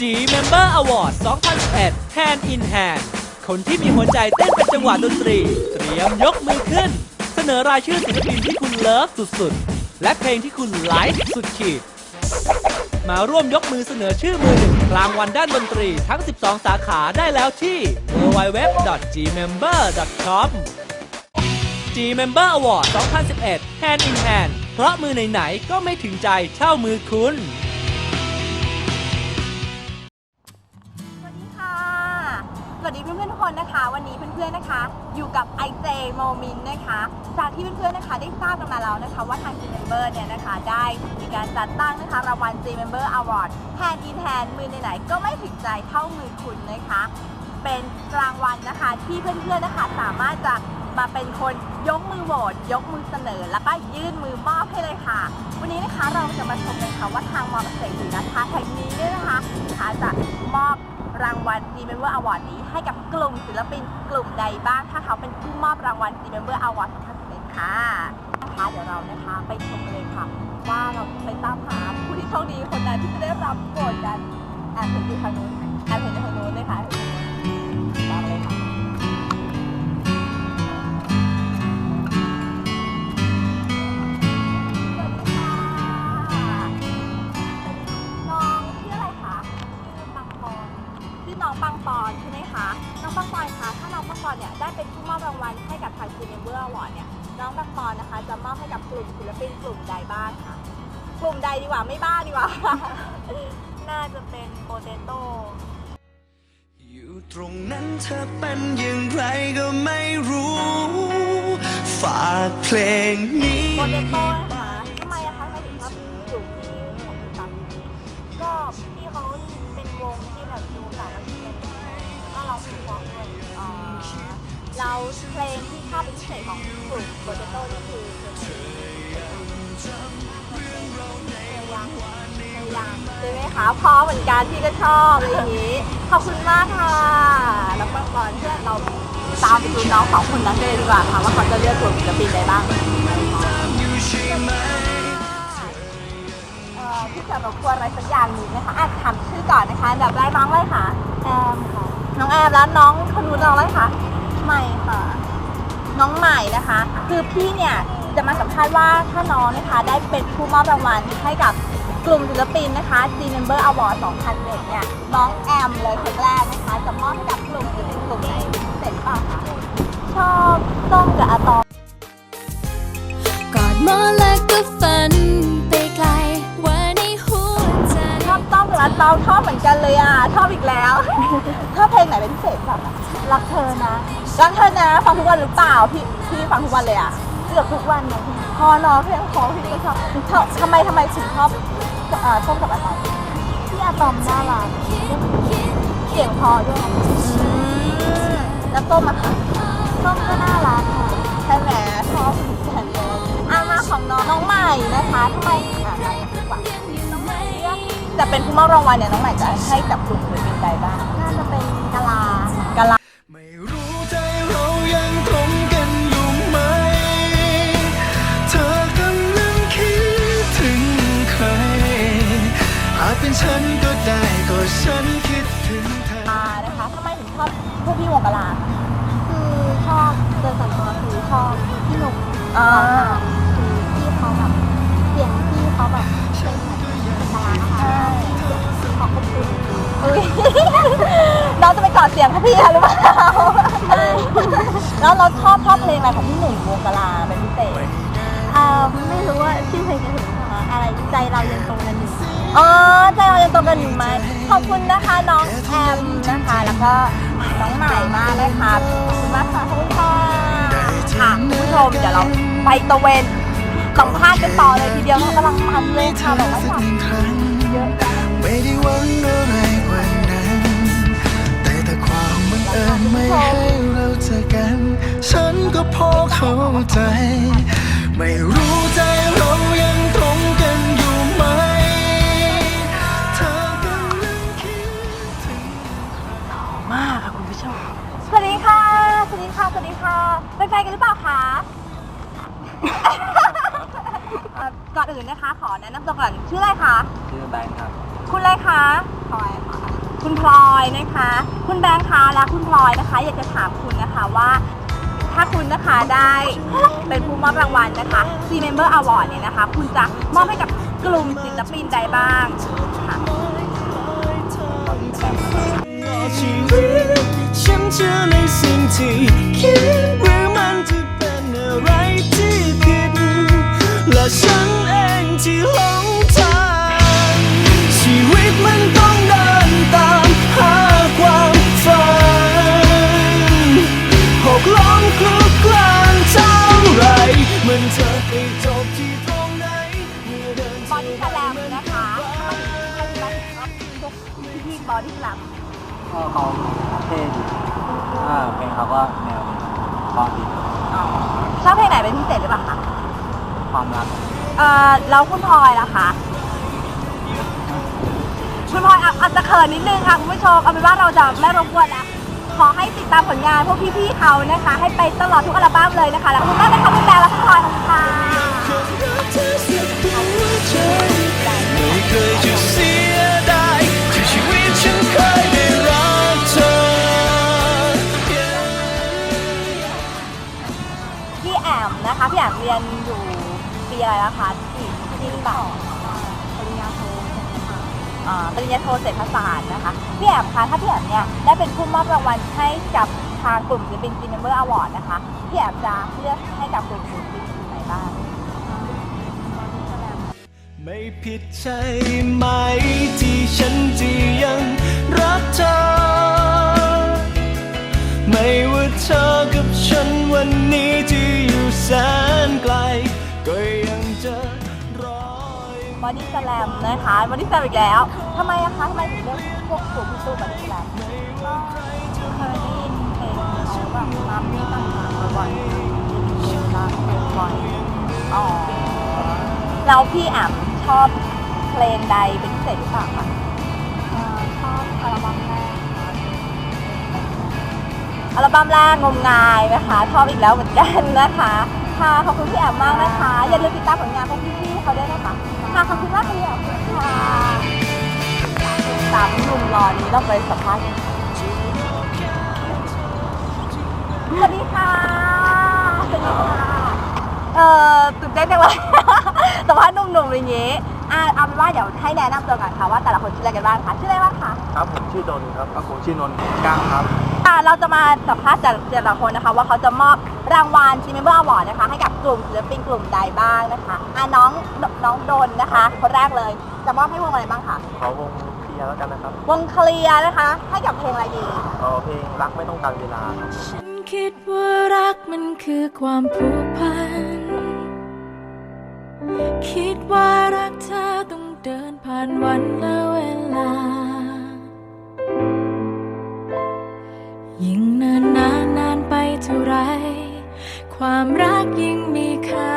G Member Award 2011 Hand in Hand คนที่มีหัวใจเต้นเป็นจังหวะดนตรี เตรียมยกมือขึ้น เสนอรายชื่อศิลปินที่คุณเลิฟสุดๆ และเพลงที่คุณไลค์สุดขีด มาร่วมยกมือเสนอชื่อมือหนึ่งรางวัลด้านดนตรีทั้ง 12 สาขาได้แล้วที่ www.gmember.com G Member Award 2011 Hand in Hand เพราะมือไหนๆก็ไม่ถึงใจเท่ามือคุณ คนนะคะวันนี้เพื่อนๆนะคะ อยู่กับ IJ โมมินนะคะ จากที่เพื่อนๆนะคะได้ทราบกันมาแล้วนะคะ ว่าทาง G Member เนี่ยนะคะได้มีการจัดตั้งนะคะรางวัล G Member Award Hand in Hand มือไหนๆก็ไม่ถึงใจเท่ามือคุณนะคะ เป็นรางวัลนะคะที่เพื่อนๆนะคะสามารถจะมาเป็นคนยกมือโหวตยกมือเสนอ แล้วก็ยื่นมือมอบให้เลยค่ะ วันนี้นะคะเราจะมาชมกันค่ะว่าทางมอเกษตรศรีราชาแห่งนี้เนี่ยนะคะจะมอบ รางวัล G Member Award นี้ให้กับกลุ่มศิลปินกลุ่มใดบ้าง ถ้าเขาเป็นผู้มอบรางวัล G Member Award 2011ค่ะนะคะเดี๋ยวเรานะคะไปชมกันเลยค่ะ ว่าเราไปตามหาผู้ที่โชคดีคนนั้นที่จะได้รับโหวตกันแอบเห็นอยู่ทางนู้นแอบเห็นอยู่ทางนู้นเลยค่ะ ตรงนั้นเธอเป็นอย่างไรก็ไม่รู้ ฝากเพลงนี้โปเตโต้นะคะทำไมอะคะทำไมถึงชอบอยู่ที่ของตับก็พี่เขาเป็นวงที่แบบดูสารคดีก็ร้องเพลงเพราะด้วยอ่าเราเพลงที่ชอบเป็นพิเศษของกลุ่มโปเตโต้นี่คือเพลงยังยัง ใช่ไหมคะเพราะเหมือนกันพี่ก็ชอบอะไรอย่างนี้ ขอบคุณมากค่ะ แล้วก็ก่อนเพื่อนเราตามไปดูน้องสองคนนั้นกันเลยดีกว่าค่ะว่าเขาจะเลือกกลุ่มศิลปินใดบ้างเอ่อพี่จะรบกวนอะไรสักอย่างหนึ่งนะคะอาจถามชื่อก่อนนะคะอันดับแรกน้องอะไรคะแอมค่ะน้องแอมแล้วน้องคนนู้นน้องอะไรคะใหม่ค่ะ น้องใหม่นะคะ คือพี่เนี่ยจะมาสัมภาษณ์ว่าถ้าน้องนะคะได้เป็นผู้มอบรางวัลให้กับ กลุ่มศิลปินนะคะ G Member Award 2001เนี่ยน้องแอมเลยคนแรกนะคะ จะมอบให้กับกลุ่มศิลปินกลุ่มไหนพิเศษหรือเปล่าคะชอบส้มกับอะตอมกอดหมอนแล้วก็ฝันไปไกลว่าในหัวใจชอบต้องกับรักเราชอบเหมือนกันเลยอะชอบอีกแล้วชอบเพลงไหนเป็นพิเศษบ้างอะรักเธอนะรักเธอนะฟังทุกวันหรือเปล่าพี่พี่ฟังทุกวันเลยอะเกือบทุกวันเลยพอเนาะเพลงของพี่ก็ชอบชอบทำไมทำไมถึงชอบ เอ่อส้มกับอะตอมพี่อะตอมน่ารักเสียงพอด้วย แล้วส้มอะคะส้มก็น่ารักค่ะใช่ไหมชอบเหมือนกันเลยอามาของน้องน้องใหม่นะคะทำไมอะดีกว่าจะเป็นผู้มอบรางวัลเนี่ยน้องใหม่จะให้กับกลุ่มศิลปินใดบ้าง ฉันก็ได้ก็ฉันคิดถึงเธอ นะคะทำไมถึงชอบพวกพี่วงกะลาคือชอบโดยส่วนตัวคือชอบพี่หนุ่มอ่าคือพี่เขาแบบเสียงพี่เขาแบบเป็นเหมือนกะลาค่ะขอบคุณอุ้ยน้องจะไปกอดเสียงเขาพี่หรือเปล่าแล้วเราชอบชอบเพลงอะไรของพี่หนุ่มวงกะลาเป็นพิเศษอ่าไม่รู้ว่าชื่อเพลงจะถึงอะไรใจเรายังตรงกันอยู่ อ๋อใจเรายังตรงกันอยู่ไหมขอบคุณนะคะน้องแอมนะคะ แล้วก็น้องใหม่มากเลยค่ะขอบคุณมากค่ะขอบคุณค่ะค่ะคุณผู้ชมเดี๋ยวเราไปตะเวนสัมภาษณ์กันต่อเลยทีเดียวเรากำลังมันเลยค่ะบอกว่าสักเยอะไม่ได้หวังอะไรกว่านั้นแต่ถ้าความบังเอิญไม่ให้เราเจอกัน ฉันก็พอเข้าใจ ไม่รู้ใจเรา สวัสดีค่ะสวัสดีค่ะ เป็นแฟนกันหรือเปล่าคะ เอ่อก่อนอื่นนะคะ ขอแนะนำตัวก่อน ชื่ออะไรคะ ชื่อแบงค์ครับ คุณอะไรคะพลอยค่ะ คุณพลอยนะคะ คุณแบงค์คะและคุณพลอยนะคะ อยากจะถามคุณนะคะว่า ถ้าคุณนะคะได้เป็นผู้มอบรางวัลนะคะ C Member Award เนี่ยนะคะ คุณจะมอบให้กับกลุ่มศิลปินใดบ้างค่ะชีวิตฉันเชื่อในสิ่งที่ ก็เขาเท่ดีอ่าเพลงเขาก็แนวเพราะดีชอบเพลงไหนเป็นพิเศษหรือเปล่าคะความรักเอ่อแล้วคุณพลอยล่ะคะคุณพลอยอะอาจจะเขินนิดนึงค่ะคุณผู้ชมเอาเป็นว่าเราจะไม่รบกวนแล้วขอให้ติดตามผลงานพวกพี่ๆเขานะคะ ให้ไปตลอดทุกอัลบั้มเลยนะคะ แล้วคุณก็ได้คำเป็นแปลและคุณพลอยค่ะ เรียนอยู่ปีอะไรแล้วคะที่ที่แบบปริญญาโทอ่าปริญญาโทเศรษฐศาสตร์นะคะพี่แอมคะถ้าพี่แอมเนี่ยได้เป็นผู้มอบรางวัลให้กับทางกลุ่มศิลปิน G Member Award นะคะพี่แอมจะเลือกให้กับกลุ่มศิลปินกลุ่มไหนบ้างไม่ผิดใช่ไหมที่ฉันจะยังรักเธอ ไม่ว่าเธอกับฉันวันนี้ แสนไกล ก็ยังจะรอยบอดี้สแลมนะคะบอดี้สแลมอีกแล้วทำไมอะคะทำไมถึงเลือกพวกกลุ่มพี่ตู้บอดี้สแลมก็เคยได้ยินเพลงเขาแบบมาไม่ต่างๆบ่อยๆเพลงละบ่อยอ๋อแล้วพี่แอมชอบเพลงใดเป็นพิเศษหรือเปล่าคะ อัลบั้มแรกงมงายนะคะชอบอีกแล้วเหมือนกันนะคะ ค่ะขอบคุณพี่แอมมากนะคะ อย่าลืมติดตามผลงานพวกพี่ๆเขาด้วยนะคะค่ะขอบคุณมากค่ะพี่แอมค่ะสามหนุ่มรอนี้เราไปสัมภาษณ์กันสวัสดีค่ะสวัสดีค่ะเอ่อตื่นเต้นจังเลยสัมภาษณ์หนุ่มๆอย่างงี้อะเอาเป็นว่าเดี๋ยวให้แนะนำตัวก่อนค่ะว่าแต่ละคนชื่ออะไรกันบ้างคะชื่ออะไรบ้างคะครับผมชื่อดนครับครับผมชื่อนนท์ก้างครับ อะเราจะมาสัมภาษณ์จากแต่ละคนนะคะ ว่าเขาจะมอบรางวัล G Member Award นะคะ ให้กับกลุ่มศิลปินกลุ่มใดบ้างนะคะอะน้องน้องดนนะคะ คนแรกเลยจะมอบให้วงอะไรบ้างคะขอวงเคลียร์แล้วกันนะครับวงเคลียร์นะคะ ให้กับเพลงอะไรดีเออเพลงรักไม่ต้องการเวลาครับฉันคิดว่ารักมันคือความผูกพัน คิดว่ารักเธอต้องเดินผ่านวันและเวลา ความรักยิ่งมีค่า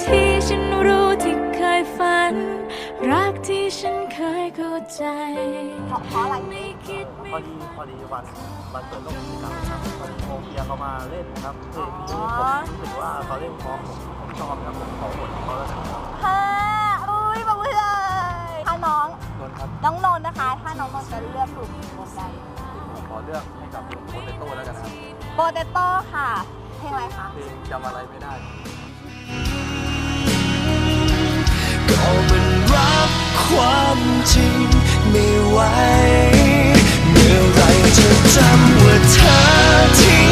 ที่ฉันรู้ที่เคยฝัน รักที่ฉันเคยเข้าใจ เพราะเพราะอะไร ไม่คิดพไม่อดีพอดีวันวันเปิดโลกกิจกรรมครับพอดีโมเคลียเขามาเล่นครับเพลงนี้ผมรู้สึกว่าเขาเล่นเพราะผมผมชอบครับผมขอผลเขาแล้วกันครับค่ะอุ้ยมาเลยถ้าน้องนนท์ครับน้องนนท์นะคะ ถ้าน้องนนท์จะเลือกกลุ่มวงใดขอเลือกให้กับโปเตโต้แล้วกันนะครับโปเตโต้ค่ะ ลงอะไรคะ เพลงจำอะไรไม่ได้ ก็มันรับความจริงไม่ไหวเมื่อไรจะจำว่าเธอทิ้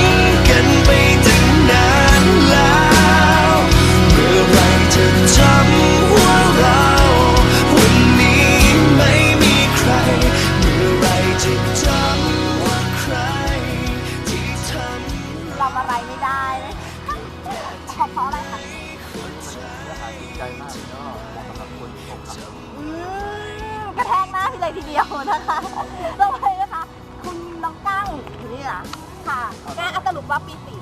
จำอะไรไม่ได้เลยเพราะเพราะอะไรคะมันเนื้อหาจิตใจมากแล้วก็เหมาะสำหรับคนที่ผมครับอืมกระแทกหน้าพี่เลยทีเดียวนะคะต่อไปนะคะ คุณน้องก้างอยู่นี่นะค่ะก้างอัตลุกว่าปีสี่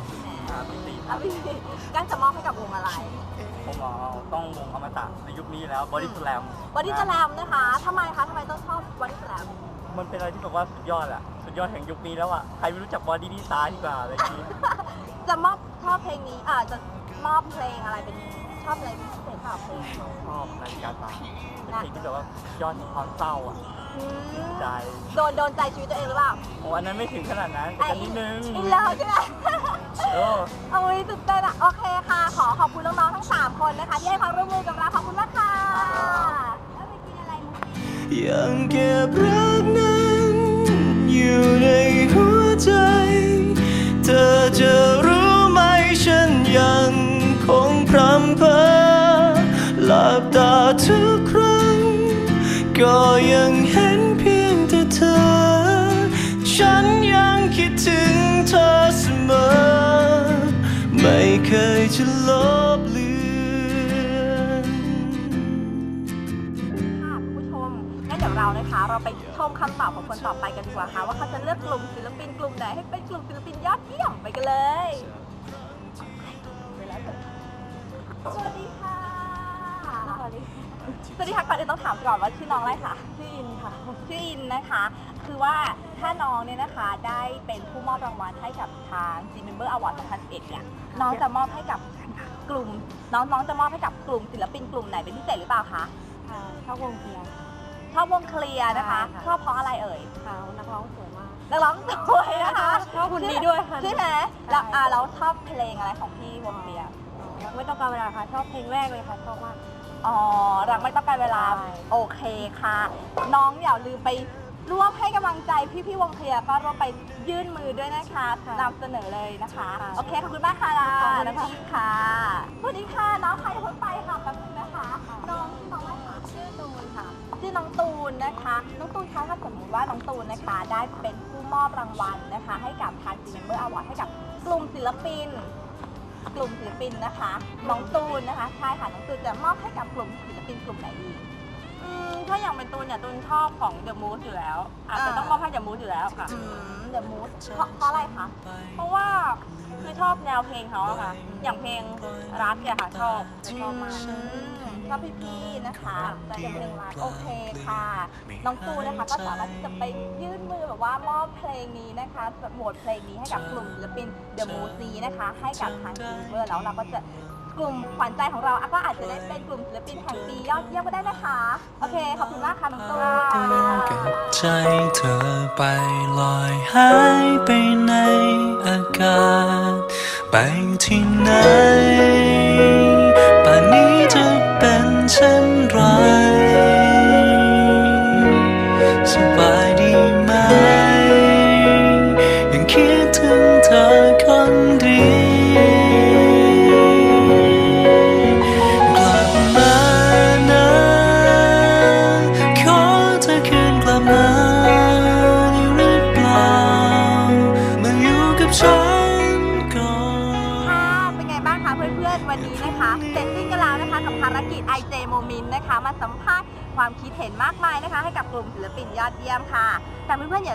อ่าพี่ตีคอะรับพี่สี่ก้างจะมอบให้กับวงอะไรผมเอาต้องวงอมตะในยุคนี้แล้วบอดี้สแลมบอดี้สแลมนะคะทำไมคะทำไมต้องชอบบอดี้สแลมมันเป็นอะไรที่แบบว่าสุดยอดอะ สุดยอดแห่งยุคนี้แล้วอะใครไม่รู้จักบอดี้ดีไซน์ดีกว่าอะไรอย่างงี้จะมอบชอบเพลงนี้อ่าจะมอบเพลงอะไรเป็นชอบอะไรพิเศษค่ะเพลงชอบนาฬิกาตาเป็นเพลงที่แบบว่าสุดยอดแห่งความเศร้าอะอืมใจโดนโดนใจชีวิตตัวเองหรือเปล่าโอ้อันนั้นไม่ถึงขนาดนั้นแต่ก็นิดนึงอินเลิฟใช่ไหมโอ้โอ้ยตื่นเต้นอะโอเคค่ะ ขอขอบคุณน้องๆทั้ง 3 คนนะคะ ที่ให้ความร่วมมือกับเราขอบคุณมากค่ะแล้วไปกินอะไรมุกนี้ยังเก็บรัก ก็ยังเห็นเพียงแต่เธอ ฉันยังคิดถึงเธอเสมอ ไม่เคยจะลบเลือนค่ะคุณผู้ชมงั้นเดี๋ยวเรานะคะ เราไปชมคำตอบของคนต่อไปกันดีกว่าค่ะว่าเขาจะเลือกกลุ่มศิลปินกลุ่มไหนให้เป็นกลุ่มศิลปินยอดเยี่ยมไปกันเลย สวัสดีค่ะ ดีสวัสดีค่ะก่อนอื่นต้องถามก่อนว่าชื่อน้องอะไรคะชื่ออินค่ะชื่ออินนะคะ คือว่าถ้าน้องเนี่ยนะคะได้เป็นผู้มอบรางวัลให้กับทาง G Member Award 2011เนี่ยน้องจะมอบให้กับกลุ่ม น้องน้องจะมอบให้กับกลุ่มศิลปินกลุ่มไหนเป็นพิเศษหรือเปล่าคะชอบวงเทียร์ชอบวงเคลียร์นะคะใช่ค่ะชอบเพราะอะไรเอ่ยเขานักร้องสวยมากนักร้องสวยนะคะชอบคนนี้ด้วยค่ะใช่ไหมแล้วใช่อ่าเราชอบเพลงอะไรของพี่วงเคลียร์ไม่ต้องการเวลาค่ะชอบเพลงแรกเลยค่ะชอบมาก อ๋อ รักไม่ต้องการเวลา ใช่ โอเคค่ะ น้องอย่าลืมไปร่วมให้กำลังใจพี่ๆวงเคลียร์ก็ร่วมไปยื่นมือด้วยนะคะนำเสนอเลยนะคะโอเค ขอบคุณมากค่ะลาขอบคุณน้องค่ะพี่ค่ะสวัสดีค่ะ น้องใครอย่าเพิ่งไปค่ะแป๊บนึงนะคะ น้องชื่อน้องอะไรคะ ชื่อตูนค่ะ ชื่อน้องตูนนะคะ น้องตูนคะถ้าสมมติว่าน้องตูนนะคะ ได้เป็นผู้มอบรางวัลนะคะ ให้กับทาง G Member Award ให้กับกลุ่มศิลปิน กลุ่มศิลปินนะคะน้องตูนนะคะใช่ค่ะน้องตูนจะมอบให้กับกลุ่มศิลปินกลุ่มไหนดีอืมถ้าอย่างเป็นตูนเนี่ยตูนชอบของ The Mood อยู่แล้วอาจจะอ่าต้องมอบให้ The Mood อยู่แล้วค่ะอืม The Mood เพราะเพราะอะไรคะเพราะว่าคือชอบแนวเพลงเขาอะค่ะ อย่างเพลงรักเนี่ยค่ะชอบชอบมาก อืมชอบพี่ๆนะคะแต่จะเพลงรักโอเคค่ะ น้องตูนนะคะก็สามารถที่จะไปยื่นมือแบบว่ามอบเพลงนี้นะคะแบบโหวตเพลงนี้ให้กับกลุ่มศิลปิน The Mood นี้นะคะ ให้กับทางทีมเวอร์แล้วเราก็จะกลุ่มขวัญใจของเราอะก็อาจจะได้เป็นกลุ่มศิลปินแห่งปียอดเยี่ยมก็ได้นะคะ โอเค ขอบคุณมากค่ะน้องตูนกับใจเธอไปลอยหายไปในอากาศ ไปที่ไหนป่านนี้จะ ฉันเช่นไร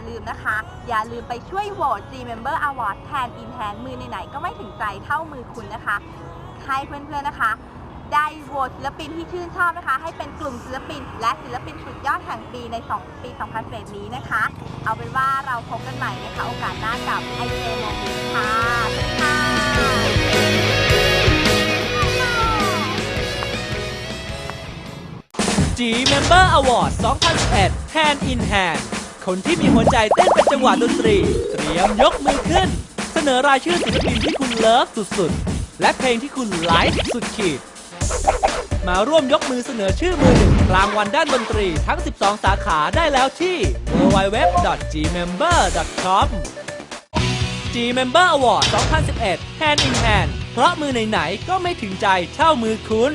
ลืมนะคะ อย่าลืมไปช่วยโหวต G Member Award แทน In Hand มือไหนๆก็ไม่ถึงใจเท่ามือคุณนะคะ ให้เพื่อนๆนะคะ ได้โหวตศิลปินที่ชื่นชอบนะคะ ให้เป็นกลุ่มศิลปิน และศิลปินสุดยอดแห่งปีใน 2 ปี 2011นี้นะคะ เอาเป็นว่าเราพบกันใหม่นะคะ โอกาสหน้ากับ IJ Moment ค่ะสวัสดีค่ะ G Member Award 2011 Hand in Hand คนที่มีหัวใจเต้นเป็นจังหวะดนตรี เตรียมยกมือขึ้น เสนอรายชื่อศิลปินที่คุณเลิฟสุดๆ และเพลงที่คุณไลค์สุดขีด มาร่วมยกมือเสนอชื่อมือหนึ่งรางวัลด้านดนตรีทั้ง 12 สาขาได้แล้วที่ www.gmember.com G Member Award 2011 Hand in Hand เพราะมือไหนๆก็ไม่ถึงใจเท่ามือคุณ